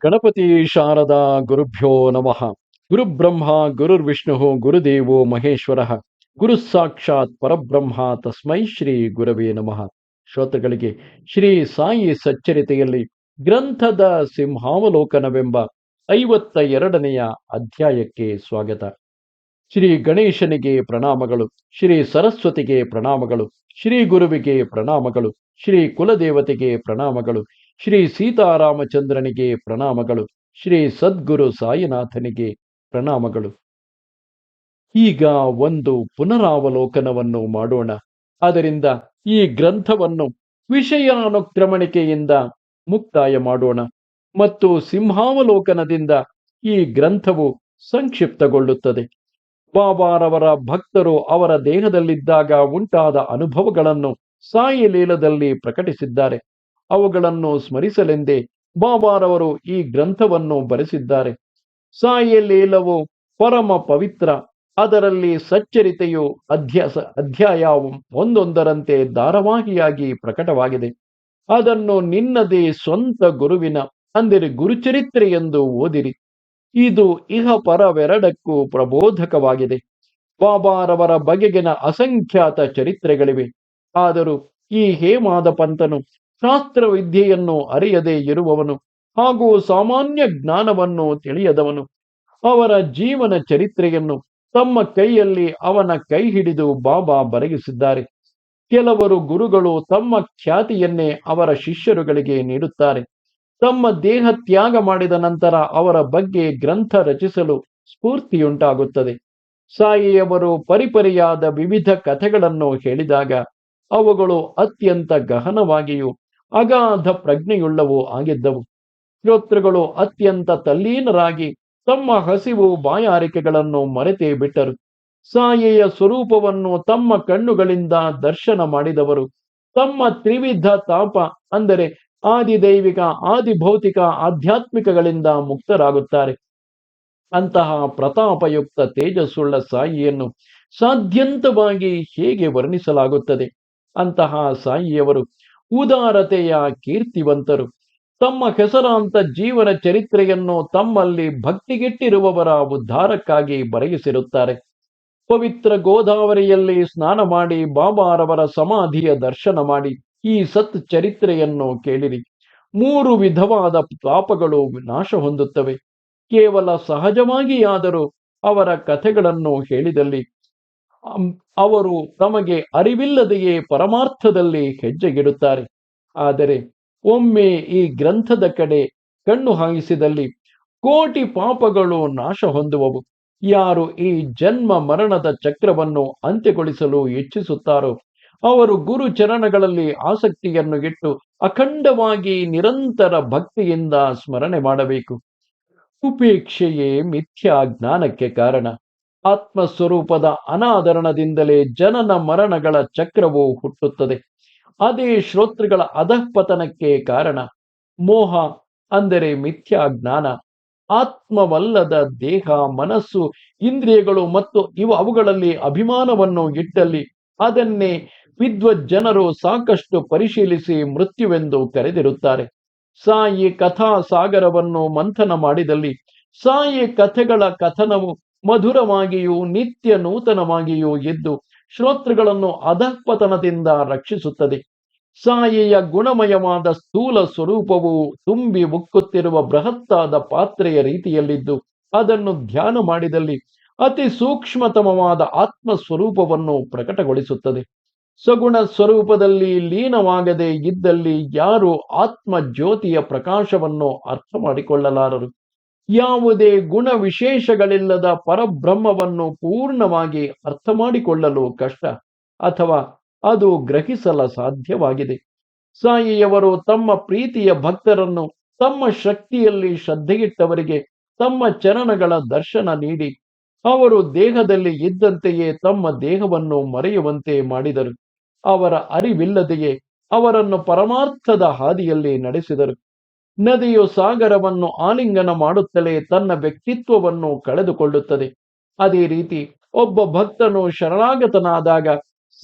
ಗಣಪತಿ ಶಾರದಾ ಗುರುಭ್ಯೋ ನಮಃ. ಗುರುಬ್ರಹ್ಮ, ಗುರುರ್ವಿಷ್ಣು, ಗುರುದೇವೋ ಮಹೇಶ್ವರ. ಗುರು ಸಾಕ್ಷಾತ್ ಪರಬ್ರಹ್ಮ ತಸ್ಮೈ ಶ್ರೀ ಗುರವೇ ನಮಃ. ಶ್ರೋತೃಗಳಿಗೆ ಶ್ರೀ ಸಾಯಿ ಸಚ್ಚರಿತೆಯಲ್ಲಿ ಗ್ರಂಥದ ಸಿಂಹಾವಲೋಕನವೆಂಬ ಐವತ್ತ ಎರಡನೆಯ ಅಧ್ಯಾಯಕ್ಕೆ ಸ್ವಾಗತ. ಶ್ರೀ ಗಣೇಶನಿಗೆ ಪ್ರಣಾಮಗಳು, ಶ್ರೀ ಸರಸ್ವತಿಗೆ ಪ್ರಣಾಮಗಳು, ಶ್ರೀ ಗುರುವಿಗೆ ಪ್ರಣಾಮಗಳು, ಶ್ರೀ ಕುಲದೇವತೆಗೆ ಪ್ರಣಾಮಗಳು ಶ್ರೀ ಸೀತಾರಾಮಚಂದ್ರನಿಗೆ ಪ್ರಣಾಮಗಳು, ಶ್ರೀ ಸದ್ಗುರು ಸಾಯಿನಾಥನಿಗೆ ಪ್ರಣಾಮಗಳು. ಈಗ ಒಂದು ಪುನರಾವಲೋಕನವನ್ನು ಮಾಡೋಣ. ಅದರಿಂದ ಈ ಗ್ರಂಥವನ್ನು ವಿಷಯಾನುಕ್ರಮಣಿಕೆಯಿಂದ ಮುಕ್ತಾಯ ಮಾಡೋಣ ಮತ್ತು ಸಿಂಹಾವಲೋಕನದಿಂದ ಈ ಗ್ರಂಥವು ಸಂಕ್ಷಿಪ್ತಗೊಳ್ಳುತ್ತದೆ. ಬಾಬಾರವರ ಭಕ್ತರು ಅವರ ದೇಹದಲ್ಲಿದ್ದಾಗ ಉಂಟಾದ ಅನುಭವಗಳನ್ನು ಸಾಯಿ ಲೀಲದಲ್ಲಿ ಪ್ರಕಟಿಸಿದ್ದಾರೆ. ಅವುಗಳನ್ನು ಸ್ಮರಿಸಲೆಂದೇ ಬಾಬಾರವರು ಈ ಗ್ರಂಥವನ್ನು ಬರೆಸಿದ್ದಾರೆ. ಸಾಯಿ ಲೀಲವು ಪರಮ ಪವಿತ್ರ, ಅದರಲ್ಲಿ ಸಚ್ಚರಿತೆಯು ಅಧ್ಯಾಸ, ಅಧ್ಯಾಯ ಒಂದೊಂದರಂತೆ ಧಾರಾವಾಹಿಯಾಗಿ ಪ್ರಕಟವಾಗಿದೆ. ಅದನ್ನು ನಿನ್ನದೇ ಸ್ವಂತ ಗುರುವಿನ, ಅಂದರೆ ಗುರುಚರಿತ್ರೆ ಎಂದು ಓದಿರಿ. ಇದು ಇಹ ಪರವೆರಡಕ್ಕೂ ಪ್ರಬೋಧಕವಾಗಿದೆ. ಬಾಬಾರವರ ಬಗೆಗಿನ ಅಸಂಖ್ಯಾತ ಚರಿತ್ರೆಗಳಿವೆ. ಆದರೂ ಈ ಹೇಮಾದ ಪಂತನು ಶಾಸ್ತ್ರ ವಿದ್ಯೆಯನ್ನು ಅರಿಯದೇ ಇರುವವನು ಹಾಗೂ ಸಾಮಾನ್ಯ ಜ್ಞಾನವನ್ನು ತಿಳಿಯದವನು ಅವರ ಜೀವನ ಚರಿತ್ರೆಯನ್ನು ತಮ್ಮ ಕೈಯಲ್ಲಿ ಅವನ ಕೈ ಹಿಡಿದು ಬಾಬಾ ಬರಗಿಸಿದ್ದಾರೆ ಕೆಲವರು ಗುರುಗಳು ತಮ್ಮ ಖ್ಯಾತಿಯನ್ನೇ ಅವರ ಶಿಷ್ಯರುಗಳಿಗೆ ನೀಡುತ್ತಾರೆ. ತಮ್ಮ ದೇಹ ತ್ಯಾಗ ಮಾಡಿದ ನಂತರ ಅವರ ಬಗ್ಗೆ ಗ್ರಂಥ ರಚಿಸಲು ಸ್ಫೂರ್ತಿಯುಂಟಾಗುತ್ತದೆ. ಸಾಯಿಯವರು ಪರಿಪರಿಯಾದ ವಿವಿಧ ಕಥೆಗಳನ್ನು ಹೇಳಿದಾಗ ಅವುಗಳು ಅತ್ಯಂತ ಗಹನವಾಗಿಯೂ ಅಗಾಧ ಪ್ರಜ್ಞೆಯುಳ್ಳವು ಆಗಿದ್ದವು. ಶ್ರೋತೃಗಳು ಅತ್ಯಂತ ತಲ್ಲೀನರಾಗಿ ತಮ್ಮ ಹಸಿವು ಬಾಯಾರಿಕೆಗಳನ್ನು ಮರೆತೇ ಬಿಟ್ಟರು. ಸಾಯೆಯ ಸ್ವರೂಪವನ್ನು ತಮ್ಮ ಕಣ್ಣುಗಳಿಂದ ದರ್ಶನ ಮಾಡಿದವರು. ತಮ್ಮ ತ್ರಿವಿಧ ತಾಪ ಅಂದರೆ ಆದಿದೈವಿಕ, ಆದಿಭೌತಿಕ, ಆಧ್ಯಾತ್ಮಿಕಗಳಿಂದ ಮುಕ್ತರಾಗುತ್ತಾರೆ. ಅಂತಹ ಪ್ರತಾಪಯುಕ್ತ ತೇಜಸ್ಸುಳ್ಳ ಸಾಯಿಯನ್ನು ಸಾಧ್ಯಂತವಾಗಿ ಹೇಗೆ ವರ್ಣಿಸಲಾಗುತ್ತದೆ? ಅಂತಹ ಸಾಯಿಯವರು ಉದಾರತೆಯ ಕೀರ್ತಿವಂತರು. ತಮ್ಮ ಹೆಸರಾಂತ ಜೀವನ ಚರಿತ್ರೆಯನ್ನು ತಮ್ಮಲ್ಲಿ ಭಕ್ತಿಗೆಟ್ಟಿರುವವರ ಉದ್ಧಾರಕ್ಕಾಗಿ ಬರೆಯಿಸಿರುತ್ತಾರೆ. ಪವಿತ್ರ ಗೋದಾವರಿಯಲ್ಲಿ ಸ್ನಾನ ಮಾಡಿ ಬಾಬಾರವರ ಸಮಾಧಿಯ ದರ್ಶನ ಮಾಡಿ ಈ ಸತ್ ಚರಿತ್ರೆಯನ್ನು ಕೇಳಿರಿ. ಮೂರು ವಿಧವಾದ ಪಾಪಗಳು ನಾಶ ಹೊಂದುತ್ತವೆ. ಕೇವಲ ಸಹಜವಾಗಿಯಾದರೂ ಅವರ ಕಥೆಗಳನ್ನು ಹೇಳಿದಲ್ಲಿ ಅವರು ತಮಗೆ ಅರಿವಿಲ್ಲದೆಯೇ ಪರಮಾರ್ಥದಲ್ಲಿ ಹೆಜ್ಜೆಗಿಡುತ್ತಾರೆ. ಆದರೆ ಒಮ್ಮೆ ಈ ಗ್ರಂಥದ ಕಡೆ ಕಣ್ಣು ಹಾಯಿಸಿದಲ್ಲಿ ಕೋಟಿ ಪಾಪಗಳು ನಾಶ ಹೊಂದುವವು. ಯಾರು ಈ ಜನ್ಮ ಮರಣದ ಚಕ್ರವನ್ನು ಅಂತ್ಯಗೊಳಿಸಲು ಇಚ್ಛಿಸುತ್ತಾರೋ, ಅವರು ಗುರು ಚರಣಗಳಲ್ಲಿ ಆಸಕ್ತಿಯನ್ನು ಇಟ್ಟು ಅಖಂಡವಾಗಿ ನಿರಂತರ ಭಕ್ತಿಯಿಂದ ಸ್ಮರಣೆ ಮಾಡಬೇಕು. ಉಪೇಕ್ಷೆಯೇ ಮಿಥ್ಯಾ ಜ್ಞಾನಕ್ಕೆ ಕಾರಣ. ಆತ್ಮಸ್ವರೂಪದ ಅನಾದರಣದಿಂದಲೇ ಜನನ ಮರಣಗಳ ಚಕ್ರವು ಹುಟ್ಟುತ್ತದೆ. ಅದೇ ಶ್ರೋತೃಗಳ ಅಧಃಪತನಕ್ಕೆ ಕಾರಣ ಮೋಹ ಅಂದರೆ ಮಿಥ್ಯಾ ಜ್ಞಾನ. ಆತ್ಮವಲ್ಲದ ದೇಹ, ಮನಸ್ಸು, ಇಂದ್ರಿಯಗಳು ಮತ್ತು ಇವು ಅವುಗಳಲ್ಲಿ ಅಭಿಮಾನವನ್ನು ಇಟ್ಟಲ್ಲಿ ಅದನ್ನೇ ವಿದ್ವಜ್ಜನರು ಸಾಕಷ್ಟು ಪರಿಶೀಲಿಸಿ ಮೃತ್ಯುವೆಂದು ಕರೆದಿರುತ್ತಾರೆ. ಸಾಯಿ ಕಥಾ ಸಾಗರವನ್ನು ಮಂಥನ ಮಾಡಿದಲ್ಲಿ ಸಾಯಿ ಕಥೆಗಳ ಕಥನವು ಮಧುರವಾಗಿಯೂ, ನಿತ್ಯ ನೂತನವಾಗಿಯೂ ಇದ್ದು ಶ್ರೋತೃಗಳನ್ನು ಅಧಃಪತನದಿಂದ ರಕ್ಷಿಸುತ್ತದೆ. ಸಾಯಿಯ ಗುಣಮಯವಾದ ಸ್ಥೂಲ ಸ್ವರೂಪವು ತುಂಬಿ ಉಕ್ಕುತ್ತಿರುವ ಬೃಹತ್ತಾದ ಪಾತ್ರೆಯ ರೀತಿಯಲ್ಲಿದ್ದು, ಅದನ್ನು ಧ್ಯಾನ ಮಾಡಿದಲ್ಲಿ ಅತಿ ಸೂಕ್ಷ್ಮತಮವಾದ ಆತ್ಮ ಸ್ವರೂಪವನ್ನು ಪ್ರಕಟಗೊಳಿಸುತ್ತದೆ. ಸಗುಣ ಸ್ವರೂಪದಲ್ಲಿ ಲೀನವಾಗದೆ ಇದ್ದಲ್ಲಿ ಯಾರು ಆತ್ಮ ಜ್ಯೋತಿಯ ಪ್ರಕಾಶವನ್ನು ಅರ್ಥ ಮಾಡಿಕೊಳ್ಳಲಾರರು ಯಾವುದೇ ಗುಣ ವಿಶೇಷಗಳಿಲ್ಲದ ಪರಬ್ರಹ್ಮವನ್ನು ಪೂರ್ಣವಾಗಿ ಅರ್ಥ ಮಾಡಿಕೊಳ್ಳಲು ಕಷ್ಟ, ಅಥವಾ ಅದು ಗ್ರಹಿಸಲ ಸಾಧ್ಯವಾಗಿದೆ. ಸಾಯಿಯವರು ತಮ್ಮ ಪ್ರೀತಿಯ ಭಕ್ತರನ್ನು ತಮ್ಮ ಶಕ್ತಿಯಲ್ಲಿ ಶ್ರದ್ಧೆಯಿಟ್ಟವರಿಗೆ ತಮ್ಮ ಚರಣಗಳ ದರ್ಶನ ನೀಡಿ. ಅವರು ದೇಹದಲ್ಲಿ ಇದ್ದಂತೆಯೇ ತಮ್ಮ ದೇಹವನ್ನು ಮರೆಯುವಂತೆ ಮಾಡಿದರು. ಅವರ ಅರಿವಿಲ್ಲದೆಯೇ ಅವರನ್ನು ಪರಮಾರ್ಥದ ಹಾದಿಯಲ್ಲಿ ನಡೆಸಿದರು. ನದಿಯು ಸಾಗರವನ್ನು ಆಲಿಂಗನ ಮಾಡುತ್ತಲೇ ತನ್ನ ವ್ಯಕ್ತಿತ್ವವನ್ನು ಕಳೆದುಕೊಳ್ಳುತ್ತದೆ. ಅದೇ ರೀತಿ ಒಬ್ಬ ಭಕ್ತನು ಶರಣಾಗತನಾದಾಗ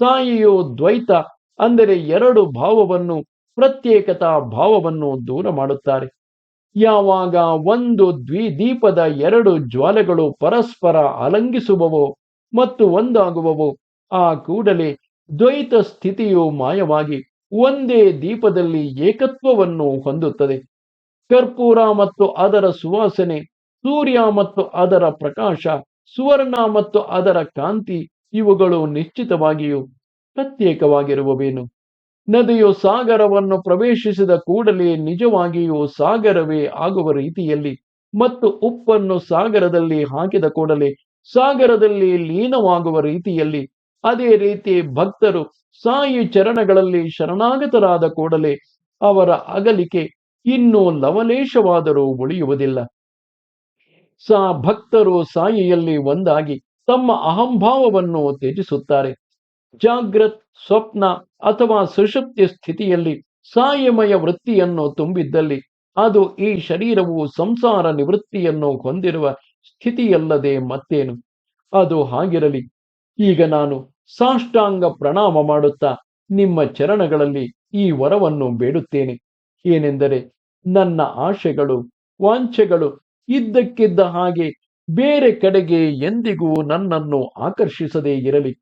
ಸಾಯಿಯು ದ್ವೈತ ಅಂದರೆ ಎರಡು ಭಾವವನ್ನು, ಪ್ರತ್ಯೇಕತಾ ಭಾವವನ್ನು ದೂರ ಮಾಡುತ್ತಾರೆ. ಯಾವಾಗ ಒಂದು ದ್ವಿ ದೀಪದ ಎರಡು ಜ್ವಾಲೆಗಳು ಪರಸ್ಪರ ಅಲಂಗಿಸುವವೋ ಮತ್ತು ಒಂದಾಗುವವು, ಆ ಕೂಡಲೇ ದ್ವೈತ ಸ್ಥಿತಿಯು ಮಾಯವಾಗಿ ಒಂದೇ ದೀಪದಲ್ಲಿ ಏಕತ್ವವನ್ನು ಹೊಂದುತ್ತದೆ. ಕರ್ಪೂರ ಮತ್ತು ಅದರ ಸುವಾಸನೆ, ಸೂರ್ಯ ಮತ್ತು ಅದರ ಪ್ರಕಾಶ, ಸುವರ್ಣ ಮತ್ತು ಅದರ ಕಾಂತಿ, ಇವುಗಳು ನಿಶ್ಚಿತವಾಗಿಯೂ ಪ್ರತ್ಯೇಕವಾಗಿರುವವೇನು? ನದಿಯು ಸಾಗರವನ್ನು ಪ್ರವೇಶಿಸಿದ ಕೂಡಲೇ ನಿಜವಾಗಿಯೂ ಸಾಗರವೇ ಆಗುವ ರೀತಿಯಲ್ಲಿ ಮತ್ತು ಉಪ್ಪನ್ನು ಸಾಗರದಲ್ಲಿ ಹಾಕಿದ ಕೂಡಲೇ ಸಾಗರದಲ್ಲಿ ಲೀನವಾಗುವ ರೀತಿಯಲ್ಲಿ ಅದೇ ರೀತಿ ಭಕ್ತರು ಸಾಯಿ ಚರಣಗಳಲ್ಲಿ ಶರಣಾಗತರಾದ ಕೂಡಲೇ ಅವರ ಅಗಲಿಕೆ ಇನ್ನೂ ಲವಲೇಶವಾದರೂ ಉಳಿಯುವುದಿಲ್ಲ. ಸಾ ಭಕ್ತರು ಸಾಯಿಯಲ್ಲಿ ಒಂದಾಗಿ ತಮ್ಮ ಅಹಂಭಾವವನ್ನು ತ್ಯಜಿಸುತ್ತಾರೆ. ಜಾಗ್ರತ್, ಸ್ವಪ್ನ ಅಥವಾ ಸುಷುಪ್ತಿ ಸ್ಥಿತಿಯಲ್ಲಿ ಸಾಯಮಯ ವೃತ್ತಿಯನ್ನು ತುಂಬಿದ್ದಲ್ಲಿ ಅದು ಈ ಶರೀರವು ಸಂಸಾರ ನಿವೃತ್ತಿಯನ್ನು ಹೊಂದಿರುವ ಸ್ಥಿತಿಯಲ್ಲದೆ ಮತ್ತೇನು? ಅದು ಹಾಗಿರಲಿ. ಈಗ ನಾನು ಸಾಷ್ಟಾಂಗ ಪ್ರಣಾಮ ಮಾಡುತ್ತಾ ನಿಮ್ಮ ಚರಣಗಳಲ್ಲಿ ಈ ವರವನ್ನು ಬೇಡುತ್ತೇನೆ. ಏನೆಂದರೆ ನನ್ನ ಆಶೆಗಳು, ವಾಂಛೆಗಳು ಇದ್ದಕ್ಕಿದ್ದ ಹಾಗೆ ಬೇರೆ ಕಡೆಗೆ ಎಂದಿಗೂ ನನ್ನನ್ನು ಆಕರ್ಷಿಸದೇ ಇರಲಿ.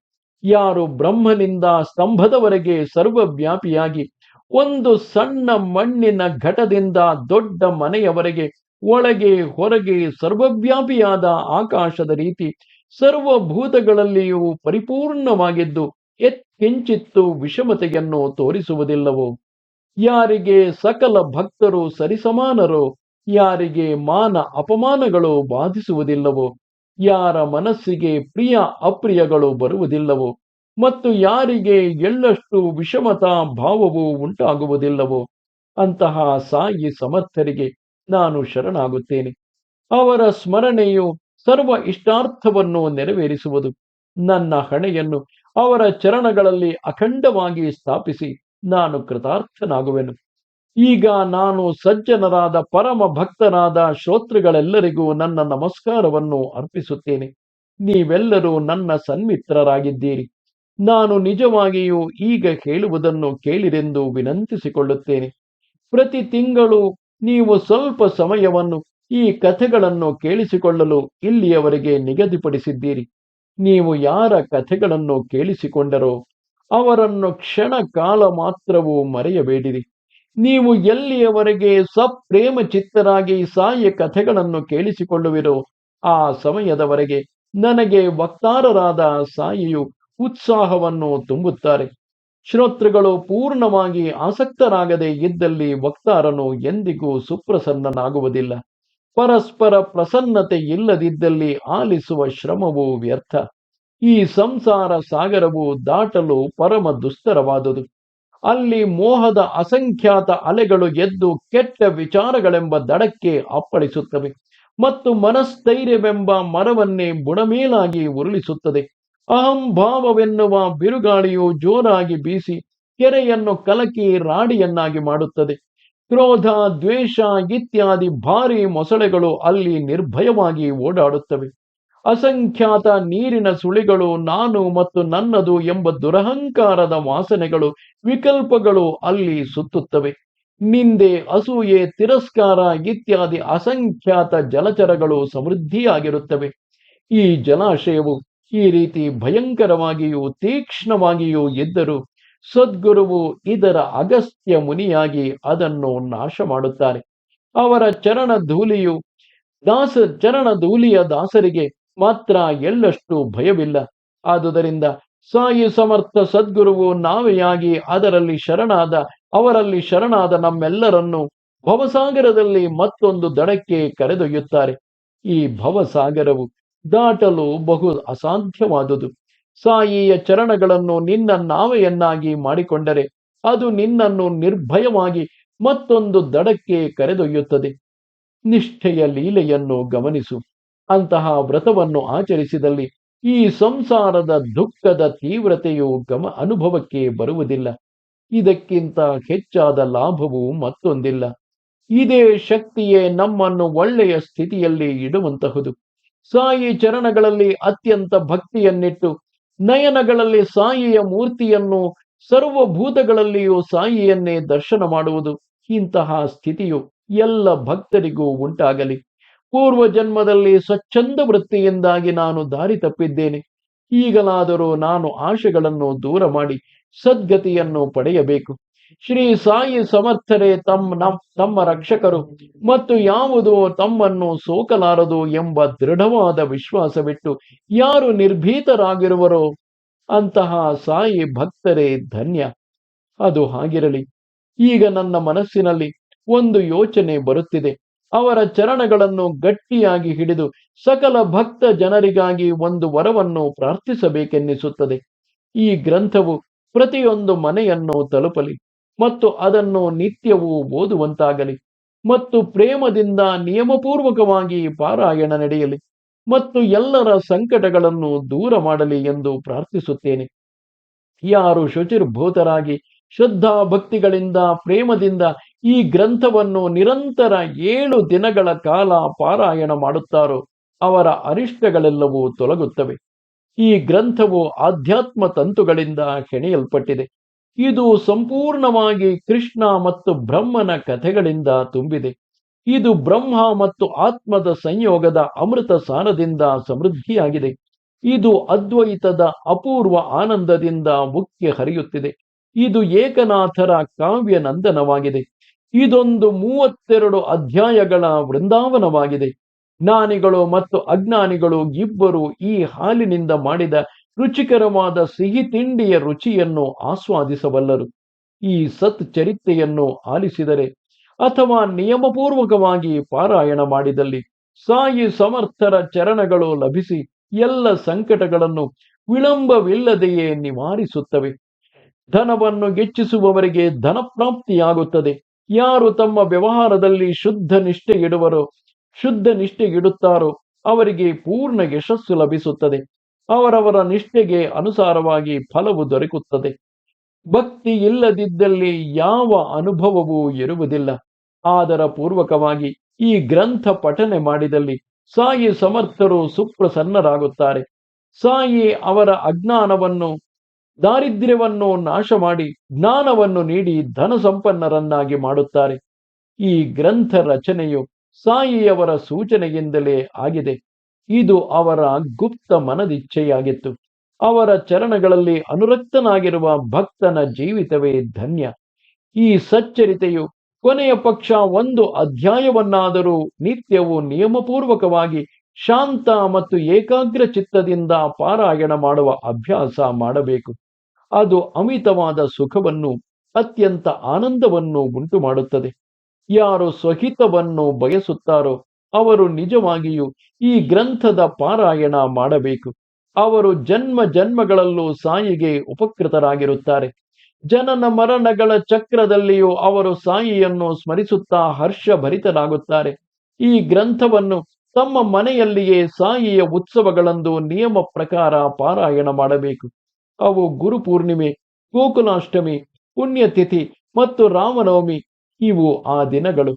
ಯಾರು ಬ್ರಹ್ಮನಿಂದ ಸ್ತಂಭದವರೆಗೆ ಸರ್ವವ್ಯಾಪಿಯಾಗಿ ಒಂದು ಸಣ್ಣ ಮಣ್ಣಿನ ಘಟದಿಂದ ದೊಡ್ಡ ಮನೆಯವರೆಗೆ ಒಳಗೆ ಹೊರಗೆ ಸರ್ವವ್ಯಾಪಿಯಾದ ಆಕಾಶದ ರೀತಿ ಸರ್ವಭೂತಗಳಲ್ಲಿಯೂ ಪರಿಪೂರ್ಣವಾಗಿದ್ದು ಎತ್ಕಿಂಚಿತ್ತು ವಿಷಮತೆಯನ್ನು ತೋರಿಸುವುದಿಲ್ಲವೋ? ಯಾರಿಗೆ ಸಕಲ ಭಕ್ತರು ಸರಿಸಮಾನರು, ಯಾರಿಗೆ ಮಾನ ಅಪಮಾನಗಳು ಬಾಧಿಸುವುದಿಲ್ಲವೋ, ಯಾರ ಮನಸ್ಸಿಗೆ ಪ್ರಿಯ ಅಪ್ರಿಯಗಳು ಬರುವುದಿಲ್ಲವೋ, ಮತ್ತು ಯಾರಿಗೆ ಎಳ್ಳಷ್ಟು ವಿಷಮತಾ ಭಾವವು ಉಂಟಾಗುವುದಿಲ್ಲವೋ, ಅಂತಹ ಸಾಯಿ ಸಮರ್ಥರಿಗೆ ನಾನು ಶರಣಾಗುತ್ತೇನೆ. ಅವರ ಸ್ಮರಣೆಯು ಸರ್ವ ಇಷ್ಟಾರ್ಥವನ್ನು ನೆರವೇರಿಸುವುದು. ನನ್ನ ಹಣೆಯನ್ನು ಅವರ ಚರಣಗಳಲ್ಲಿ ಅಖಂಡವಾಗಿ ಸ್ಥಾಪಿಸಿ ನಾನು ಕೃತಾರ್ಥನಾಗುವೆನು. ಈಗ ನಾನು ಸಜ್ಜನರಾದ ಪರಮ ಭಕ್ತರಾದ ಶ್ರೋತೃಗಳೆಲ್ಲರಿಗೂ ನನ್ನ ನಮಸ್ಕಾರವನ್ನು ಅರ್ಪಿಸುತ್ತೇನೆ. ನೀವೆಲ್ಲರೂ ನನ್ನ ಸನ್ಮಿತ್ರರಾಗಿದ್ದೀರಿ ನಾನು ನಿಜವಾಗಿಯೂ ಈಗ ಹೇಳುವುದನ್ನು ಕೇಳಿರೆಂದು ವಿನಂತಿಸಿಕೊಳ್ಳುತ್ತೇನೆ. ಪ್ರತಿ ತಿಂಗಳು ನೀವು ಸ್ವಲ್ಪ ಸಮಯವನ್ನು ಈ ಕಥೆಗಳನ್ನು ಕೇಳಿಸಿಕೊಳ್ಳಲು ಇಲ್ಲಿಯವರೆಗೆ ನಿಗದಿಪಡಿಸಿದ್ದೀರಿ. ನೀವು ಯಾರ ಕಥೆಗಳನ್ನು ಕೇಳಿಸಿಕೊಂಡರೋ ಅವರನ್ನು ಕ್ಷಣ ಕಾಲ ಮಾತ್ರವೂ ಮರೆಯಬೇಡಿರಿ. ನೀವು ಎಲ್ಲಿಯವರೆಗೆ ಸಪ್ರೇಮ ಚಿತ್ತರಾಗಿ ಸಾಯ ಕಥೆಗಳನ್ನು ಕೇಳಿಸಿಕೊಳ್ಳುವಿರೋ, ಆ ಸಮಯದವರೆಗೆ ನನಗೆ ವಕ್ತಾರರಾದ ಸಾಯಿಯು ಉತ್ಸಾಹವನ್ನು ತುಂಬುತ್ತಾರೆ. ಶ್ರೋತೃಗಳು ಪೂರ್ಣವಾಗಿ ಆಸಕ್ತರಾಗದೇ ಇದ್ದಲ್ಲಿ ವಕ್ತಾರನು ಎಂದಿಗೂ ಸುಪ್ರಸನ್ನನಾಗುವುದಿಲ್ಲ. ಪರಸ್ಪರ ಪ್ರಸನ್ನತೆ ಇಲ್ಲದಿದ್ದಲ್ಲಿ ಆಲಿಸುವ ಶ್ರಮವೂ ವ್ಯರ್ಥ. ಈ ಸಂಸಾರ ಸಾಗರವು ದಾಟಲು ಪರಮ ದುಸ್ತರವಾದುದು ಅಲ್ಲಿ ಮೋಹದ ಅಸಂಖ್ಯಾತ ಅಲೆಗಳು ಎದ್ದು ಕೆಟ್ಟ ವಿಚಾರಗಳೆಂಬ ದಡಕ್ಕೆ ಅಪ್ಪಳಿಸುತ್ತವೆ ಮತ್ತು ಮನಸ್ಥೈರ್ಯವೆಂಬ ಮರವನ್ನೇ ಬುಡಮೇಲಾಗಿ ಉರುಳಿಸುತ್ತದೆ. ಅಹಂಭಾವವೆನ್ನುವ ಬಿರುಗಾಳಿಯು ಜೋರಾಗಿ ಬೀಸಿ ಕೆರೆಯನ್ನು ಕಲಕಿ ರಾಡಿಯನ್ನಾಗಿ ಮಾಡುತ್ತದೆ. ಕ್ರೋಧ, ದ್ವೇಷ, ಇತ್ಯಾದಿ ಭಾರಿ ಮೊಸಳೆಗಳು ಅಲ್ಲಿ ನಿರ್ಭಯವಾಗಿ ಓಡಾಡುತ್ತವೆ. ಅಸಂಖ್ಯಾತ ನೀರಿನ ಸುಳಿಗಳು ನಾನು ಮತ್ತು ನನ್ನದು ಎಂಬ ದುರಹಂಕಾರದ ವಾಸನೆಗಳು, ವಿಕಲ್ಪಗಳು ಅಲ್ಲಿ ಸುತ್ತುತ್ತವೆ. ನಿಂದೆ ಅಸೂಯೆ, ತಿರಸ್ಕಾರ, ಇತ್ಯಾದಿ ಅಸಂಖ್ಯಾತ ಜಲಚರಗಳು ಸಮೃದ್ಧಿಯಾಗಿರುತ್ತವೆ. ಈ ಜಲಾಶಯವು ಈ ರೀತಿ ಭಯಂಕರವಾಗಿಯೂ ತೀಕ್ಷ್ಣವಾಗಿಯೂ ಇದ್ದರೂ ಸದ್ಗುರುವು ಇದರ ಅಗಸ್ತ್ಯ ಮುನಿಯಾಗಿ ಅದನ್ನು ನಾಶ ಮಾಡುತ್ತಾರೆ ಅವರ ಚರಣ ಧೂಲಿಯು ದಾಸ, ಚರಣ ಧೂಲಿಯ ದಾಸರಿಗೆ ಮಾತ್ರ ಎಳ್ಳಷ್ಟು ಭಯವಿಲ್ಲ. ಆದುದರಿಂದ ಸಾಯಿ ಸಮರ್ಥ ಸದ್ಗುರುವು ನಾವೆಯಾಗಿ ಅದರಲ್ಲಿ ಶರಣಾದ, ಅವರಲ್ಲಿ ಶರಣಾದ ನಮ್ಮೆಲ್ಲರನ್ನು ಭವಸಾಗರದಲ್ಲಿ ಮತ್ತೊಂದು ದಡಕ್ಕೆ ಕರೆದೊಯ್ಯುತ್ತಾರೆ. ಈ ಭವಸಾಗರವು ದಾಟಲು ಬಹು ಅಸಾಧ್ಯವಾದುದು. ಸಾಯಿಯ ಚರಣಗಳನ್ನು ನಿನ್ನ ನಾವೆಯನ್ನಾಗಿ ಮಾಡಿಕೊಂಡರೆ ಅದು ನಿನ್ನನ್ನು ನಿರ್ಭಯವಾಗಿ ಮತ್ತೊಂದು ದಡಕ್ಕೆ ಕರೆದೊಯ್ಯುತ್ತದೆ. ನಿಷ್ಠೆಯ ಲೀಲೆಯನ್ನು ಗಮನಿಸು. ಅಂತಹ ವ್ರತವನ್ನು ಆಚರಿಸಿದಲ್ಲಿ ಈ ಸಂಸಾರದ ದುಃಖದ ತೀವ್ರತೆಯು ಗಮ ಅನುಭವಕ್ಕೆ ಬರುವುದಿಲ್ಲ. ಇದಕ್ಕಿಂತ ಹೆಚ್ಚಾದ ಲಾಭವು ಮತ್ತೊಂದಿಲ್ಲ. ಇದೇ ಶಕ್ತಿಯೇ ನಮ್ಮನ್ನು ಒಳ್ಳೆಯ ಸ್ಥಿತಿಯಲ್ಲಿ ಇಡುವಂತಹುದು. ಸಾಯಿ ಚರಣಗಳಲ್ಲಿ ಅತ್ಯಂತ ಭಕ್ತಿಯನ್ನಿಟ್ಟು, ನಯನಗಳಲ್ಲಿ ಸಾಯಿಯ ಮೂರ್ತಿಯನ್ನು, ಸರ್ವಭೂತಗಳಲ್ಲಿಯೂ ಸಾಯಿಯನ್ನೇ ದರ್ಶನ ಮಾಡುವುದು ಇಂತಹ ಸ್ಥಿತಿಯು ಎಲ್ಲ ಭಕ್ತರಿಗೂ ಉಂಟಾಗಲಿ. ಪೂರ್ವ ಜನ್ಮದಲ್ಲಿ ಸ್ವಚ್ಛಂದ ವೃತ್ತಿಯಿಂದಾಗಿ ನಾನು ದಾರಿ ತಪ್ಪಿದ್ದೇನೆ. ಈಗಲಾದರೂ ನಾನು ಆಶೆಗಳನ್ನು ದೂರ ಮಾಡಿ ಸದ್ಗತಿಯನ್ನು ಪಡೆಯಬೇಕು. ಶ್ರೀ ಸಾಯಿ ಸಮರ್ಥರೇ ತಮ್ಮ ತಮ್ಮ ರಕ್ಷಕರು ಮತ್ತು ಯಾವುದು ತಮ್ಮನ್ನು ಸೋಕಲಾರದು ಎಂಬ ದೃಢವಾದ ವಿಶ್ವಾಸವಿಟ್ಟು ಯಾರು ನಿರ್ಭೀತರಾಗಿರುವರೋ ಅಂತಹ ಸಾಯಿ ಭಕ್ತರೇ ಧನ್ಯ. ಅದು ಹಾಗಿರಲಿ. ಈಗ ನನ್ನ ಮನಸ್ಸಿನಲ್ಲಿ ಒಂದು ಯೋಚನೆ ಬರುತ್ತಿದೆ. ಅವರ ಚರಣಗಳನ್ನು ಗಟ್ಟಿಯಾಗಿ ಹಿಡಿದು ಸಕಲ ಭಕ್ತ ಜನರಿಗಾಗಿ ಒಂದು ವರವನ್ನು ಪ್ರಾರ್ಥಿಸಬೇಕೆನ್ನಿಸುತ್ತದೆ. ಈ ಗ್ರಂಥವು ಪ್ರತಿಯೊಂದು ಮನೆಯನ್ನು ತಲುಪಲಿ ಮತ್ತು ಅದನ್ನು ನಿತ್ಯವೂ ಓದುವಂತಾಗಲಿ ಮತ್ತು ಪ್ರೇಮದಿಂದ ನಿಯಮಪೂರ್ವಕವಾಗಿ ಪಾರಾಯಣ ನಡೆಯಲಿ ಮತ್ತು ಎಲ್ಲರ ಸಂಕಟಗಳನ್ನು ದೂರ ಮಾಡಲಿ ಎಂದು ಪ್ರಾರ್ಥಿಸುತ್ತೇನೆ. ಯಾರು ಶುಚಿರ್ಭೂತರಾಗಿ ಶ್ರದ್ಧಾ ಭಕ್ತಿಗಳಿಂದ, ಪ್ರೇಮದಿಂದ ಈ ಗ್ರಂಥವನ್ನು ನಿರಂತರ ಏಳು ದಿನಗಳ ಕಾಲ ಪಾರಾಯಣ ಮಾಡುತ್ತಾರೋ ಅವರ ಅರಿಷ್ಟಗಳೆಲ್ಲವೂ ತೊಲಗುತ್ತವೆ. ಈ ಗ್ರಂಥವು ಆಧ್ಯಾತ್ಮ ತಂತುಗಳಿಂದ ಹೆಣೆಯಲ್ಪಟ್ಟಿದೆ. ಇದು ಸಂಪೂರ್ಣವಾಗಿ ಕೃಷ್ಣ ಮತ್ತು ಬ್ರಹ್ಮನ ಕಥೆಗಳಿಂದ ತುಂಬಿದೆ. ಇದು ಬ್ರಹ್ಮ ಮತ್ತು ಆತ್ಮದ ಸಂಯೋಗದ ಅಮೃತ ಸಾರದಿಂದ ಸಮೃದ್ಧಿಯಾಗಿದೆ. ಇದು ಅದ್ವೈತದ ಅಪೂರ್ವ ಆನಂದದಿಂದ ಮುಖ್ಯ ಹರಿಯುತ್ತಿದೆ ಇದು ಏಕನಾಥರ ಕಾವ್ಯ ನಂದನವಾಗಿದೆ. ಇದೊಂದು ಮೂವತ್ತೆರಡು ಅಧ್ಯಾಯಗಳ ವೃಂದಾವನವಾಗಿದೆ. ಜ್ಞಾನಿಗಳು ಮತ್ತು ಅಜ್ಞಾನಿಗಳು ಇಬ್ಬರು ಈ ಹಾಲಿನಿಂದ ಮಾಡಿದ ರುಚಿಕರವಾದ ಸಿಹಿ ತಿಂಡಿಯ ರುಚಿಯನ್ನು ಆಸ್ವಾದಿಸಬಲ್ಲರು. ಈ ಸತ್ ಚರಿತ್ರೆಯನ್ನು ಆಲಿಸಿದರೆ ಅಥವಾ ನಿಯಮಪೂರ್ವಕವಾಗಿ ಪಾರಾಯಣ ಮಾಡಿದಲ್ಲಿ ಸಾಯಿ ಸಮರ್ಥರ ಚರಣಗಳು ಲಭಿಸಿ ಎಲ್ಲ ಸಂಕಟಗಳನ್ನು ವಿಳಂಬವಿಲ್ಲದೆಯೇ ನಿವಾರಿಸುತ್ತವೆ. ಧನವನ್ನು ಹೆಚ್ಚಿಸುವವರಿಗೆ ಧನ ಪ್ರಾಪ್ತಿಯಾಗುತ್ತದೆ ಯಾರು ತಮ್ಮ ವ್ಯವಹಾರದಲ್ಲಿ ಶುದ್ಧ ನಿಷ್ಠೆ ಇಡುವರೋ ಶುದ್ಧ ನಿಷ್ಠೆ ಇಡುತ್ತಾರೋ ಅವರಿಗೆ ಪೂರ್ಣ ಯಶಸ್ಸು ಲಭಿಸುತ್ತದೆ. ಅವರವರ ನಿಷ್ಠೆಗೆ ಅನುಸಾರವಾಗಿ ಫಲವು ದೊರಕುತ್ತದೆ. ಭಕ್ತಿ ಇಲ್ಲದಿದ್ದಲ್ಲಿ ಯಾವ ಅನುಭವವೂ ಇರುವುದಿಲ್ಲ. ಆದರ ಪೂರ್ವಕವಾಗಿ ಈ ಗ್ರಂಥ ಪಠನೆ ಮಾಡಿದಲ್ಲಿ ಸಾಯಿ ಸಮರ್ಥರು ಸುಪ್ರಸನ್ನರಾಗುತ್ತಾರೆ. ಸಾಯಿ ಅವರ ಅಜ್ಞಾನವನ್ನು ದಾರಿದ್ರ್ಯವನ್ನು ನಾಶ ಮಾಡಿ ಜ್ಞಾನವನ್ನು ನೀಡಿ ಧನ ಸಂಪನ್ನರನ್ನಾಗಿ ಮಾಡುತ್ತಾರೆ. ಈ ಗ್ರಂಥ ರಚನೆಯು ಸಾಯಿಯವರ ಸೂಚನೆಯಿಂದಲೇ ಆಗಿದೆ. ಇದು ಅವರ ಗುಪ್ತ ಮನದಿಚ್ಛೆಯಾಗಿತ್ತು. ಅವರ ಚರಣಗಳಲ್ಲಿ ಅನುರಕ್ತನಾಗಿರುವ ಭಕ್ತನ ಜೀವಿತವೇ ಧನ್ಯ. ಈ ಸಚ್ಚರಿತೆಯು ಕೊನೆಯ ಪಕ್ಷ ಒಂದು ಅಧ್ಯಾಯವನ್ನಾದರೂ ನಿತ್ಯವೂ ನಿಯಮಪೂರ್ವಕವಾಗಿ ಶಾಂತ ಮತ್ತು ಏಕಾಗ್ರ ಚಿತ್ತದಿಂದ ಪಾರಾಯಣ ಮಾಡುವ ಅಭ್ಯಾಸ ಮಾಡಬೇಕು. ಅದು ಅಮಿತವಾದ ಸುಖವನ್ನು, ಅತ್ಯಂತ ಆನಂದವನ್ನು ಉಂಟು ಮಾಡುತ್ತದೆ ಯಾರು ಸ್ವಹಿತವನ್ನು ಬಯಸುತ್ತಾರೋ ಅವರು ನಿಜವಾಗಿಯೂ ಈ ಗ್ರಂಥದ ಪಾರಾಯಣ ಮಾಡಬೇಕು. ಅವರು ಜನ್ಮ ಜನ್ಮಗಳಲ್ಲೂ ಸಾಯಿಗೆ ಉಪಕೃತರಾಗಿರುತ್ತಾರೆ. ಜನನ ಮರಣಗಳ ಚಕ್ರದಲ್ಲಿಯೂ ಅವರು ಸಾಯಿಯನ್ನು ಸ್ಮರಿಸುತ್ತಾ ಹರ್ಷಭರಿತರಾಗುತ್ತಾರೆ. ಈ ಗ್ರಂಥವನ್ನು ತಮ್ಮ ಮನೆಯಲ್ಲಿಯೇ ಸಾಯಿಯ ಉತ್ಸವಗಳಂದು ನಿಯಮ ಪ್ರಕಾರ ಪಾರಾಯಣ ಮಾಡಬೇಕು. ಅವು ಗುರುಪೂರ್ಣಿಮೆ, ಗೋಕುಲಾಷ್ಟಮಿ, ಪುಣ್ಯತಿಥಿ ಮತ್ತು ರಾಮನವಮಿ. ಇವು ಆ ದಿನಗಳು.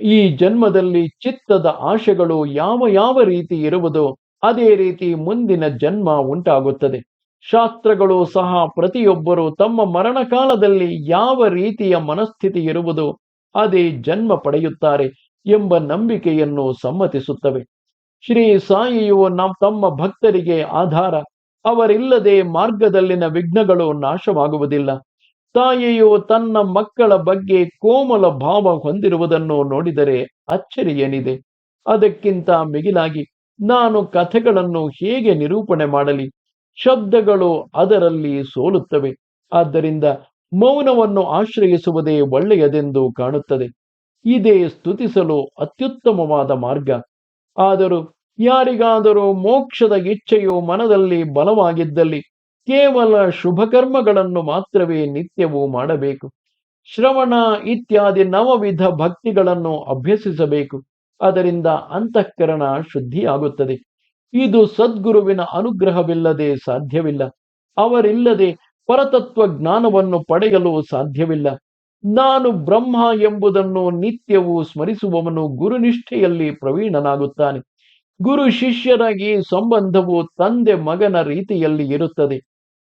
ಈ ಜನ್ಮದಲ್ಲಿ ಚಿತ್ತದ ಆಶೆಗಳು ಯಾವ ಯಾವ ರೀತಿ ಇರುವುದೋ ಅದೇ ರೀತಿ ಮುಂದಿನ ಜನ್ಮ ಉಂಟಾಗುತ್ತದೆ. ಶಾಸ್ತ್ರಗಳು ಸಹ ಪ್ರತಿಯೊಬ್ಬರು ತಮ್ಮ ಮರಣ ಕಾಲದಲ್ಲಿ ಯಾವ ರೀತಿಯ ಮನಸ್ಥಿತಿ ಇರುವುದು ಅದೇ ಜನ್ಮ ಪಡೆಯುತ್ತಾರೆ ಎಂಬ ನಂಬಿಕೆಯನ್ನು ಸಮ್ಮತಿಸುತ್ತವೆ. ಶ್ರೀ ಸಾಯಿಯು ನಮ್ಮ ತಮ್ಮ ಭಕ್ತರಿಗೆ ಆಧಾರ. ಅವರಿಲ್ಲದೆ ಮಾರ್ಗದಲ್ಲಿನ ವಿಘ್ನಗಳು ನಾಶವಾಗುವುದಿಲ್ಲ. ತಾಯಿಯು ತನ್ನ ಮಕ್ಕಳ ಬಗ್ಗೆ ಕೋಮಲ ಭಾವ ಹೊಂದಿರುವುದನ್ನು ನೋಡಿದರೆ ಅಚ್ಚರಿಯೇನಿದೆ. ಅದಕ್ಕಿಂತ ಮಿಗಿಲಾಗಿ ನಾನು ಕಥೆಗಳನ್ನು ಹೇಗೆ ನಿರೂಪಣೆ ಮಾಡಲಿ? ಶಬ್ದಗಳು ಅದರಲ್ಲಿ ಸೋಲುತ್ತವೆ. ಆದ್ದರಿಂದ ಮೌನವನ್ನು ಆಶ್ರಯಿಸುವುದೇ ಒಳ್ಳೆಯದೆಂದು ಕಾಣುತ್ತದೆ. ಇದೇ ಸ್ತುತಿಸಲು ಅತ್ಯುತ್ತಮವಾದ ಮಾರ್ಗ. ಆದರೂ ಯಾರಿಗಾದರೂ ಮೋಕ್ಷದ ಇಚ್ಛೆಯು ಮನದಲ್ಲಿ ಬಲವಾಗಿದ್ದಲ್ಲಿ ಕೇವಲ ಶುಭಕರ್ಮಗಳನ್ನು ಮಾತ್ರವೇ ನಿತ್ಯವೂ ಮಾಡಬೇಕು. ಶ್ರವಣ ಇತ್ಯಾದಿ ನವವಿಧ ಭಕ್ತಿಗಳನ್ನು ಅಭ್ಯಸಿಸಬೇಕು. ಅದರಿಂದ ಅಂತಃಕರಣ ಶುದ್ಧಿಯಾಗುತ್ತದೆ. ಇದು ಸದ್ಗುರುವಿನ ಅನುಗ್ರಹವಿಲ್ಲದೆ ಸಾಧ್ಯವಿಲ್ಲ. ಅವರಿಲ್ಲದೆ ಪರತತ್ವ ಜ್ಞಾನವನ್ನು ಪಡೆಯಲು ಸಾಧ್ಯವಿಲ್ಲ. ನಾನು ಬ್ರಹ್ಮ ಎಂಬುದನ್ನು ನಿತ್ಯವೂ ಸ್ಮರಿಸುವವನು ಗುರುನಿಷ್ಠೆಯಲ್ಲಿ ಪ್ರವೀಣನಾಗುತ್ತಾನೆ. ಗುರು ಶಿಷ್ಯರಾಗಿ ಸಂಬಂಧವು ತಂದೆ ಮಗನ ರೀತಿಯಲ್ಲಿ ಇರುತ್ತದೆ.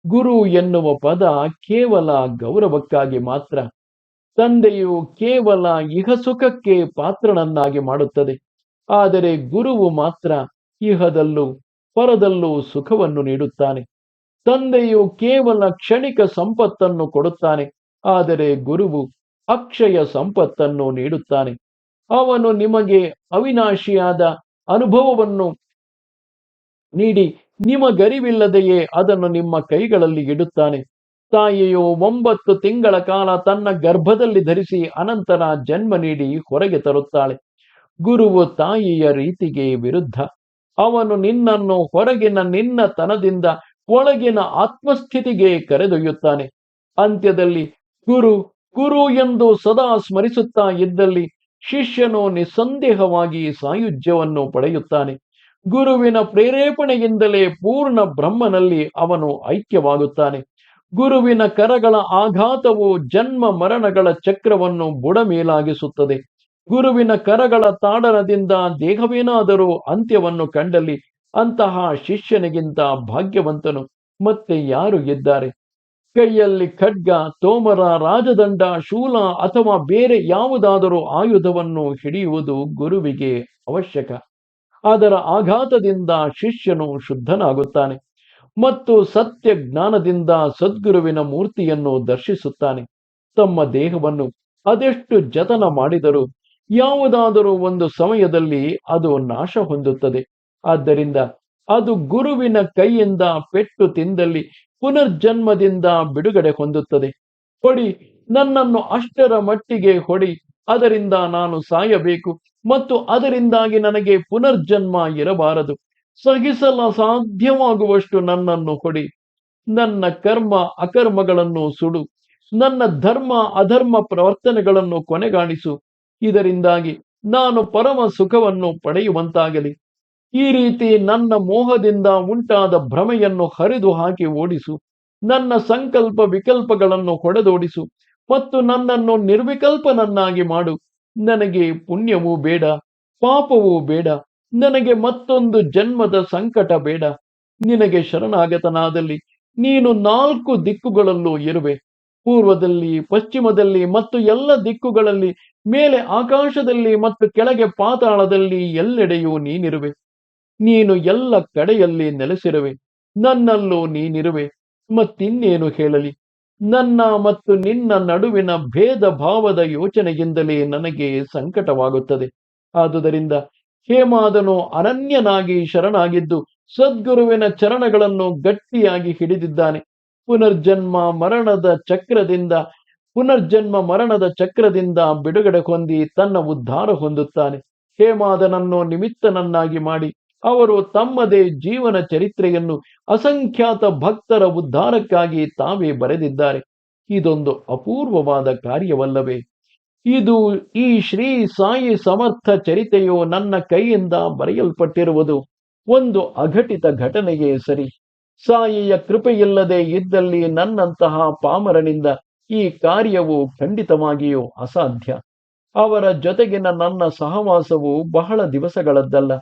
ಗುರು ಎನ್ನುವ ಪದ ಕೇವಲ ಗೌರವಕ್ಕಾಗಿ ಮಾತ್ರ. ತಂದೆಯು ಕೇವಲ ಇಹ ಸುಖಕ್ಕೆ ಪಾತ್ರನನ್ನಾಗಿ ಮಾಡುತ್ತದೆ. ಆದರೆ ಗುರುವು ಮಾತ್ರ ಇಹದಲ್ಲೂ ಪರದಲ್ಲೂ ಸುಖವನ್ನು ನೀಡುತ್ತಾನೆ. ತಂದೆಯು ಕೇವಲ ಕ್ಷಣಿಕ ಸಂಪತ್ತನ್ನು ಕೊಡುತ್ತಾನೆ. ಆದರೆ ಗುರುವು ಅಕ್ಷಯ ಸಂಪತ್ತನ್ನು ನೀಡುತ್ತಾನೆ. ಅವನು ನಿಮಗೆ ಅವಿನಾಶಿಯಾದ ಅನುಭವವನ್ನು ನೀಡಿ. ನಿಮಗರಿವಿಲ್ಲದೆಯೇ ಅದನ್ನು ನಿಮ್ಮ ಕೈಗಳಲ್ಲಿ ಇಡುತ್ತಾನೆ. ತಾಯಿಯು ಒಂಬತ್ತು ತಿಂಗಳ ಕಾಲ ತನ್ನ ಗರ್ಭದಲ್ಲಿ ಧರಿಸಿ ಅನಂತರ ಜನ್ಮ ನೀಡಿ ಹೊರಗೆ ತರುತ್ತಾಳೆ. ಗುರುವು ತಾಯಿಯ ರೀತಿಗೆ ವಿರುದ್ಧ. ಅವನು ನಿನ್ನನ್ನು ಹೊರಗಿನ ನಿನ್ನ ತನದಿಂದ ಒಳಗಿನ ಆತ್ಮಸ್ಥಿತಿಗೆ ಕರೆದೊಯ್ಯುತ್ತಾನೆ. ಅಂತ್ಯದಲ್ಲಿ, ಗುರು ಗುರು ಎಂದು ಸದಾ ಸ್ಮರಿಸುತ್ತಾ ಇದ್ದಲ್ಲಿ ಶಿಷ್ಯನು ನಿಸ್ಸಂದೇಹವಾಗಿ ಸಾಯುಜ್ಯವನ್ನು ಪಡೆಯುತ್ತಾನೆ. ಗುರುವಿನ ಪ್ರೇರೇಪಣೆಯಿಂದಲೇ ಪೂರ್ಣ ಬ್ರಹ್ಮನಲ್ಲಿ ಅವನು ಐಕ್ಯವಾಗುತ್ತಾನೆ. ಗುರುವಿನ ಕರಗಳ ಆಘಾತವು ಜನ್ಮ ಮರಣಗಳ ಚಕ್ರವನ್ನು ಬುಡಮೇಲಾಗಿಸುತ್ತದೆ. ಗುರುವಿನ ಕರಗಳ ತಾಡನದಿಂದ ದೇಹವೇನಾದರೂ ಅಂತ್ಯವನ್ನು ಕಂಡಲ್ಲಿ ಅಂತಹ ಶಿಷ್ಯನಿಗಿಂತ ಭಾಗ್ಯವಂತನು ಮತ್ತೆ ಯಾರು ಇದ್ದಾರೆ? ಕೈಯಲ್ಲಿ ಖಡ್ಗ, ತೋಮರ, ರಾಜದಂಡ, ಶೂಲ ಅಥವಾ ಬೇರೆ ಯಾವುದಾದರೂ ಆಯುಧವನ್ನು ಹಿಡಿಯುವುದು ಗುರುವಿಗೆ ಅವಶ್ಯಕ. ಅದರ ಆಘಾತದಿಂದ ಶಿಷ್ಯನು ಶುದ್ಧನಾಗುತ್ತಾನೆ ಮತ್ತು ಸತ್ಯ ಜ್ಞಾನದಿಂದ ಸದ್ಗುರುವಿನ ಮೂರ್ತಿಯನ್ನು ದರ್ಶಿಸುತ್ತಾನೆ. ತಮ್ಮ ದೇಹವನ್ನು ಅದೆಷ್ಟು ಜತನ ಮಾಡಿದರೂ ಯಾವುದಾದರೂ ಒಂದು ಸಮಯದಲ್ಲಿ ಅದು ನಾಶ ಹೊಂದುತ್ತದೆ. ಆದ್ದರಿಂದ ಅದು ಗುರುವಿನ ಕೈಯಿಂದ ಪೆಟ್ಟು ತಿಂದಲ್ಲಿ ಪುನರ್ಜನ್ಮದಿಂದ ಬಿಡುಗಡೆ ಹೊಂದುತ್ತದೆ. ಹೊಡಿ, ನನ್ನನ್ನು ಅಷ್ಟರ ಮಟ್ಟಿಗೆ ಹೊಡಿ, ಅದರಿಂದ ನಾನು ಸಾಯಬೇಕು ಮತ್ತು ಅದರಿಂದಾಗಿ ನನಗೆ ಪುನರ್ಜನ್ಮ ಇರಬಾರದು. ಸಹಿಸಲ ಸಾಧ್ಯವಾಗುವಷ್ಟು ನನ್ನನ್ನು ಹೊಡಿ. ನನ್ನ ಕರ್ಮ ಅಕರ್ಮಗಳನ್ನು ಸುಡು. ನನ್ನ ಧರ್ಮ ಅಧರ್ಮ ಪ್ರವರ್ತನೆಗಳನ್ನು ಕೊನೆಗಾಣಿಸು. ಇದರಿಂದಾಗಿ ನಾನು ಪರಮ ಸುಖವನ್ನು ಪಡೆಯುವಂತಾಗಲಿ. ಈ ರೀತಿ ನನ್ನ ಮೋಹದಿಂದ ಉಂಟಾದ ಭ್ರಮೆಯನ್ನು ಹರಿದು ಹಾಕಿ ಓಡಿಸು. ನನ್ನ ಸಂಕಲ್ಪ ವಿಕಲ್ಪಗಳನ್ನು ಹೊಡೆದೋಡಿಸು ಮತ್ತು ನನ್ನನ್ನು ನಿರ್ವಿಕಲ್ಪನನ್ನಾಗಿ ಮಾಡು. ನನಗೆ ಪುಣ್ಯವೂ ಬೇಡ, ಪಾಪವೂ ಬೇಡ, ನನಗೆ ಮತ್ತೊಂದು ಜನ್ಮದ ಸಂಕಟ ಬೇಡ. ನಿನಗೆ ಶರಣಾಗತನಾದಲ್ಲಿ ನೀನು ನಾಲ್ಕು ದಿಕ್ಕುಗಳಲ್ಲೂ ಇರುವೆ. ಪೂರ್ವದಲ್ಲಿ, ಪಶ್ಚಿಮದಲ್ಲಿ ಮತ್ತು ಎಲ್ಲ ದಿಕ್ಕುಗಳಲ್ಲಿ, ಮೇಲೆ ಆಕಾಶದಲ್ಲಿ ಮತ್ತು ಕೆಳಗೆ ಪಾತಾಳದಲ್ಲಿ ಎಲ್ಲೆಡೆಯೂ ನೀನಿರುವೆ. ನೀನು ಎಲ್ಲ ಕಡೆಯಲ್ಲಿ ನೆಲೆಸಿರುವೆ. ನನ್ನಲ್ಲೂ ನೀನಿರುವೆ. ಮತ್ತಿನ್ನೇನು ಹೇಳಲಿ? ನನ್ನ ಮತ್ತು ನಿನ್ನ ನಡುವಿನ ಭೇದ ಭಾವದ ಯೋಚನೆಯಿಂದಲೇ ನನಗೆ ಸಂಕಟವಾಗುತ್ತದೆ. ಆದುದರಿಂದ ಹೇಮಾದನು ಅನನ್ಯನಾಗಿ ಶರಣಾಗಿದ್ದು ಸದ್ಗುರುವಿನ ಚರಣಗಳನ್ನು ಗಟ್ಟಿಯಾಗಿ ಹಿಡಿದಿದ್ದಾನೆ. ಪುನರ್ಜನ್ಮ ಮರಣದ ಚಕ್ರದಿಂದ, ಪುನರ್ಜನ್ಮ ಮರಣದ ಚಕ್ರದಿಂದ ಬಿಡುಗಡೆ ಹೊಂದಿ ತನ್ನ ಉದ್ಧಾರ ಹೊಂದುತ್ತಾನೆ. ಹೇಮಾದನನ್ನು ನಿಮಿತ್ತನನ್ನಾಗಿ ಮಾಡಿ ಅವರು ತಮ್ಮದೇ ಜೀವನ ಚರಿತ್ರೆಯನ್ನು ಅಸಂಖ್ಯಾತ ಭಕ್ತರ ಉದ್ಧಾರಕ್ಕಾಗಿ ತಾವೇ ಬರೆದಿದ್ದಾರೆ. ಇದೊಂದು ಅಪೂರ್ವವಾದ ಕಾರ್ಯವಲ್ಲವೇ? ಇದು ಈ ಶ್ರೀ ಸಾಯಿ ಸಮರ್ಥ ಚರಿತೆಯು ನನ್ನ ಕೈಯಿಂದ ಬರೆಯಲ್ಪಟ್ಟಿರುವುದು ಒಂದು ಅಘಟಿತ ಘಟನೆಯೇ ಸರಿ. ಸಾಯಿಯ ಕೃಪೆಯಿಲ್ಲದೆ ಇದ್ದಲ್ಲಿ ನನ್ನಂತಹ ಪಾಮರನಿಂದ ಈ ಕಾರ್ಯವು ಖಂಡಿತವಾಗಿಯೂ ಅಸಾಧ್ಯ. ಅವರ ಜೊತೆಗಿನ ನನ್ನ ಸಹವಾಸವು ಬಹಳ ದಿವಸಗಳದ್ದಲ್ಲ.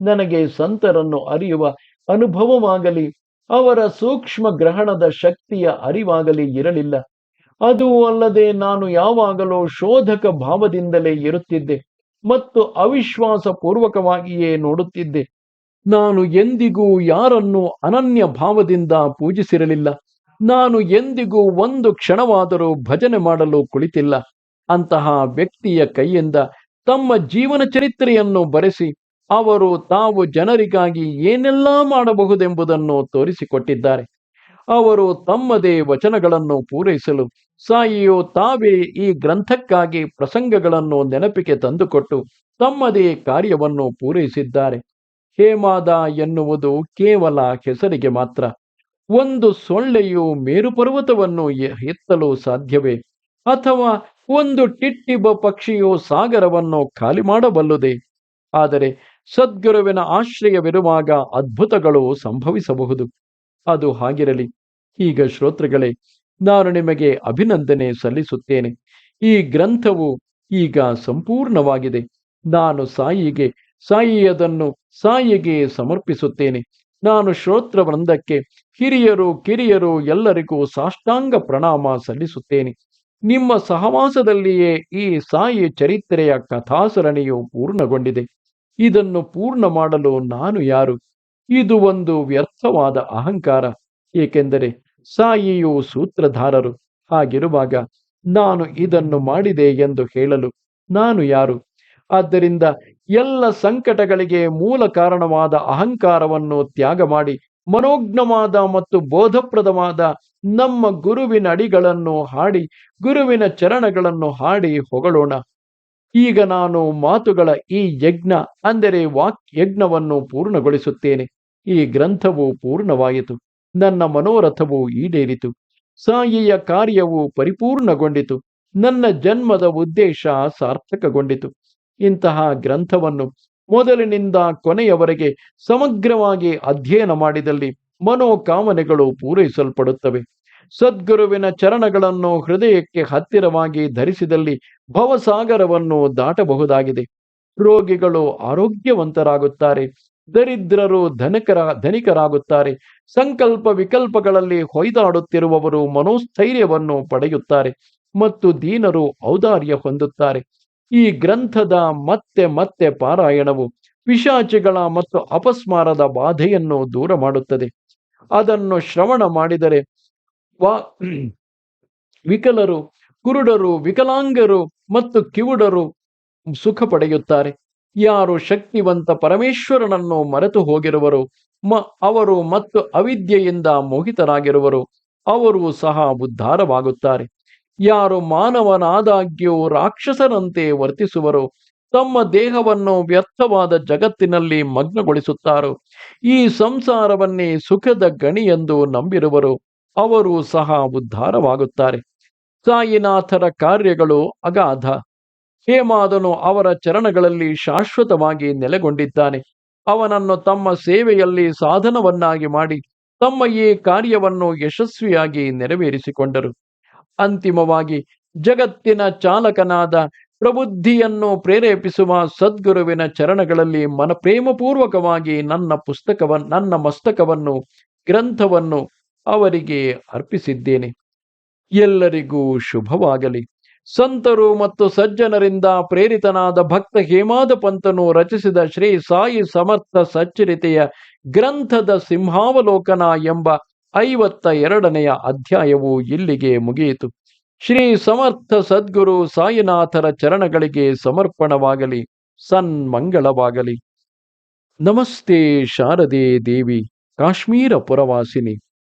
ನನಗೆ ಸಂತರನ್ನು ಅರಿಯುವ ಅನುಭವವಾಗಲಿ, ಅವರ ಸೂಕ್ಷ್ಮ ಗ್ರಹಣದ ಶಕ್ತಿಯ ಅರಿವಾಗಲಿ ಇರಲಿಲ್ಲ. ಅದು ಅಲ್ಲದೆ ನಾನು ಯಾವಾಗಲೂ ಶೋಧಕ ಭಾವದಿಂದಲೇ ಇರುತ್ತಿದ್ದೆ ಮತ್ತು ಅವಿಶ್ವಾಸ ಪೂರ್ವಕವಾಗಿಯೇ ನೋಡುತ್ತಿದ್ದೆ. ನಾನು ಎಂದಿಗೂ ಯಾರನ್ನು ಅನನ್ಯ ಭಾವದಿಂದ ಪೂಜಿಸಿರಲಿಲ್ಲ. ನಾನು ಎಂದಿಗೂ ಒಂದು ಕ್ಷಣವಾದರೂ ಭಜನೆ ಮಾಡಲು ಕುಳಿತಿಲ್ಲ. ಅಂತಹ ವ್ಯಕ್ತಿಯ ಕೈಯಿಂದ ತಮ್ಮ ಜೀವನ ಚರಿತ್ರೆಯನ್ನು ಬರೆಸಿ ಅವರು ತಾವು ಜನರಿಗಾಗಿ ಏನೆಲ್ಲ ಮಾಡಬಹುದೆಂಬುದನ್ನು ತೋರಿಸಿಕೊಟ್ಟಿದ್ದಾರೆ. ಅವರು ತಮ್ಮದೇ ವಚನಗಳನ್ನು ಪೂರೈಸಲು ಸಾಯಿಯು ತಾವೇ ಈ ಗ್ರಂಥಕ್ಕಾಗಿ ಪ್ರಸಂಗಗಳನ್ನು ನೆನಪಿಗೆ ತಂದುಕೊಟ್ಟು ತಮ್ಮದೇ ಕಾರ್ಯವನ್ನು ಪೂರೈಸಿದ್ದಾರೆ. ಹೇಮಾದ ಎನ್ನುವುದು ಕೇವಲ ಹೆಸರಿಗೆ ಮಾತ್ರ. ಒಂದು ಸೊಳ್ಳೆಯು ಮೇರುಪರ್ವತವನ್ನು ಎತ್ತಲು ಸಾಧ್ಯವೇ? ಅಥವಾ ಒಂದು ಟಿಟ್ಟಿಬ ಪಕ್ಷಿಯು ಸಾಗರವನ್ನು ಖಾಲಿ ಮಾಡಬಲ್ಲುದೇ? ಆದರೆ ಸದ್ಗುರುವಿನ ಆಶ್ರಯವಿರುವಾಗ ಅದ್ಭುತಗಳು ಸಂಭವಿಸಬಹುದು. ಅದು ಹಾಗಿರಲಿ. ಈಗ ಶ್ರೋತೃಗಳೇ, ನಾನು ನಿಮಗೆ ಅಭಿನಂದನೆ ಸಲ್ಲಿಸುತ್ತೇನೆ. ಈ ಗ್ರಂಥವು ಈಗ ಸಂಪೂರ್ಣವಾಗಿದೆ. ನಾನು ಸಾಯಿಗೆ, ಸಾಯಿಯದನ್ನು ಸಾಯಿಗೆ ಸಮರ್ಪಿಸುತ್ತೇನೆ. ನಾನು ಶ್ರೋತ್ರ ವೃಂದಕ್ಕೆ ಹಿರಿಯರು, ಕಿರಿಯರು ಎಲ್ಲರಿಗೂ ಸಾಷ್ಟಾಂಗ ಪ್ರಣಾಮ ಸಲ್ಲಿಸುತ್ತೇನೆ. ನಿಮ್ಮ ಸಹವಾಸದಲ್ಲಿಯೇ ಈ ಸಾಯಿ ಚರಿತ್ರೆಯ ಕಥಾಸರಣಿಯು ಪೂರ್ಣಗೊಂಡಿದೆ. ಇದನ್ನು ಪೂರ್ಣ ಮಾಡಲು ನಾನು ಯಾರು? ಇದು ಒಂದು ವ್ಯರ್ಥವಾದ ಅಹಂಕಾರ. ಏಕೆಂದರೆ ಸಾಯಿಯು ಸೂತ್ರಧಾರರು. ಹಾಗಿರುವಾಗ ನಾನು ಇದನ್ನು ಮಾಡಿದೆ ಎಂದು ಹೇಳಲು ನಾನು ಯಾರು? ಆದ್ದರಿಂದ ಎಲ್ಲ ಸಂಕಟಗಳಿಗೆ ಮೂಲ ಕಾರಣವಾದ ಅಹಂಕಾರವನ್ನು ತ್ಯಾಗ ಮಾಡಿ ಮನೋಜ್ಞವಾದ ಮತ್ತು ಬೋಧಪ್ರದವಾದ ನಮ್ಮ ಗುರುವಿನ ಅಡಿಗಳನ್ನು ಹಾಡಿ ಗುರುವಿನ ಚರಣಗಳನ್ನು ಹಾಡಿ ಹೊಗಳೋಣ. ಈಗ ನಾನು ಮಾತುಗಳ ಈ ಯಜ್ಞ, ಅಂದರೆ ವಾಕ್ ಯಜ್ಞವನ್ನು ಪೂರ್ಣಗೊಳಿಸುತ್ತೇನೆ. ಈ ಗ್ರಂಥವು ಪೂರ್ಣವಾಯಿತು. ನನ್ನ ಮನೋರಥವು ಈಡೇರಿತು. ಸಾಯಿಯ ಕಾರ್ಯವು ಪರಿಪೂರ್ಣಗೊಂಡಿತು. ನನ್ನ ಜನ್ಮದ ಉದ್ದೇಶ ಸಾರ್ಥಕಗೊಂಡಿತು. ಇಂತಹ ಗ್ರಂಥವನ್ನು ಮೊದಲಿನಿಂದ ಕೊನೆಯವರೆಗೆ ಸಮಗ್ರವಾಗಿ ಅಧ್ಯಯನ ಮಾಡಿದಲ್ಲಿ ಮನೋಕಾಮನೆಗಳು ಪೂರೈಸಲ್ಪಡುತ್ತವೆ. ಸದ್ಗುರುವಿನ ಚರಣಗಳನ್ನು ಹೃದಯಕ್ಕೆ ಹತ್ತಿರವಾಗಿ ಧರಿಸಿದಲ್ಲಿ ಭವಸಾಗರವನ್ನು ದಾಟಬಹುದಾಗಿದೆ. ರೋಗಿಗಳು ಆರೋಗ್ಯವಂತರಾಗುತ್ತಾರೆ. ದರಿದ್ರರು ಧನಕರ, ಧನಿಕರಾಗುತ್ತಾರೆ. ಸಂಕಲ್ಪ ವಿಕಲ್ಪಗಳಲ್ಲಿ ಹೊಯ್ದಾಡುತ್ತಿರುವವರು ಮನೋಸ್ಥೈರ್ಯವನ್ನು ಪಡೆಯುತ್ತಾರೆ ಮತ್ತು ದೀನರು ಔದಾರ್ಯ ಹೊಂದುತ್ತಾರೆ. ಈ ಗ್ರಂಥದ ಮತ್ತೆ ಮತ್ತೆ ಪಾರಾಯಣವು ಪಿಶಾಚಿಗಳ ಮತ್ತು ಅಪಸ್ಮಾರದ ಬಾಧೆಯನ್ನು ದೂರ ಮಾಡುತ್ತದೆ ಅದನ್ನು ಶ್ರವಣ ಮಾಡಿದರೆ ವಾ, ವಿಕಲರು, ಕುರುಡರು, ವಿಕಲಾಂಗರು ಮತ್ತು ಕಿವುಡರು ಸುಖ ಪಡೆಯುತ್ತಾರೆ ಯಾರು ಶಕ್ತಿವಂತ ಪರಮೇಶ್ವರನನ್ನು ಮರೆತು ಹೋಗಿರುವರು, ಮ, ಅವರು ಮತ್ತು ಅವಿದ್ಯೆಯಿಂದ ಮೋಹಿತರಾಗಿರುವರು, ಅವರು ಸಹ ಉದ್ಧಾರವಾಗುತ್ತಾರೆ. ಯಾರು ಮಾನವನಾದಾಗ್ಯೂ ರಾಕ್ಷಸರಂತೆ ವರ್ತಿಸುವರು, ತಮ್ಮ ದೇಹವನ್ನು ವ್ಯರ್ಥವಾದ ಜಗತ್ತಿನಲ್ಲಿ ಮಗ್ನಗೊಳಿಸುತ್ತಾರೋ. ಈ ಸಂಸಾರವನ್ನೇ ಸುಖದ ಗಣಿ ಎಂದು ನಂಬಿರುವರು. ಅವರು ಸಹ ಉದ್ಧಾರವಾಗುತ್ತಾರೆ. ಸಾಯಿನಾಥರ ಕಾರ್ಯಗಳು ಅಗಾಧ. ಹೇಮಾದನು ಅವರ ಚರಣಗಳಲ್ಲಿ ಶಾಶ್ವತವಾಗಿ ನೆಲೆಗೊಂಡಿದ್ದಾನೆ. ಅವನನ್ನು ತಮ್ಮ ಸೇವೆಯಲ್ಲಿ ಸಾಧನವನ್ನಾಗಿ ಮಾಡಿ ತಮ್ಮ ಈ ಕಾರ್ಯವನ್ನು ಯಶಸ್ವಿಯಾಗಿ ನೆರವೇರಿಸಿಕೊಂಡರು. ಅಂತಿಮವಾಗಿ ಜಗತ್ತಿನ ಚಾಲಕನಾದ ಪ್ರಬುದ್ಧಿಯನ್ನು ಪ್ರೇರೇಪಿಸುವ ಸದ್ಗುರುವಿನ ಚರಣಗಳಲ್ಲಿ ಮನಪ್ರೇಮಪೂರ್ವಕವಾಗಿ ನನ್ನ ಪುಸ್ತಕವನ್ನು ನನ್ನ ಮಸ್ತಕವನ್ನು, ಗ್ರಂಥವನ್ನು ಅವರಿಗೆ ಅರ್ಪಿಸಿದ್ದೇನೆ. ಎಲ್ಲರಿಗೂ ಶುಭವಾಗಲಿ. ಸಂತರು ಮತ್ತು ಸಜ್ಜನರಿಂದ ಪ್ರೇರಿತನಾದ ಭಕ್ತ ಹೇಮಾದ ಪಂತನು ರಚಿಸಿದ ಶ್ರೀ ಸಾಯಿ ಸಮರ್ಥ ಸಚ್ಚರಿತೆಯ ಗ್ರಂಥದ ಸಿಂಹಾವಲೋಕನ ಎಂಬ ಐವತ್ತ ಎರಡನೆಯ ಅಧ್ಯಾಯವು ಇಲ್ಲಿಗೆ ಮುಗಿಯಿತು. ಶ್ರೀ ಸಮರ್ಥ ಸದ್ಗುರು ಸಾಯಿನಾಥರ ಚರಣಗಳಿಗೆ ಸಮರ್ಪಣವಾಗಲಿ. ಸನ್ಮಂಗಳವಾಗಲಿ. ನಮಸ್ತೆ ಶಾರದೆ ದೇವಿ, ಕಾಶ್ಮೀರ ಪುರವಾಸಿನಿ.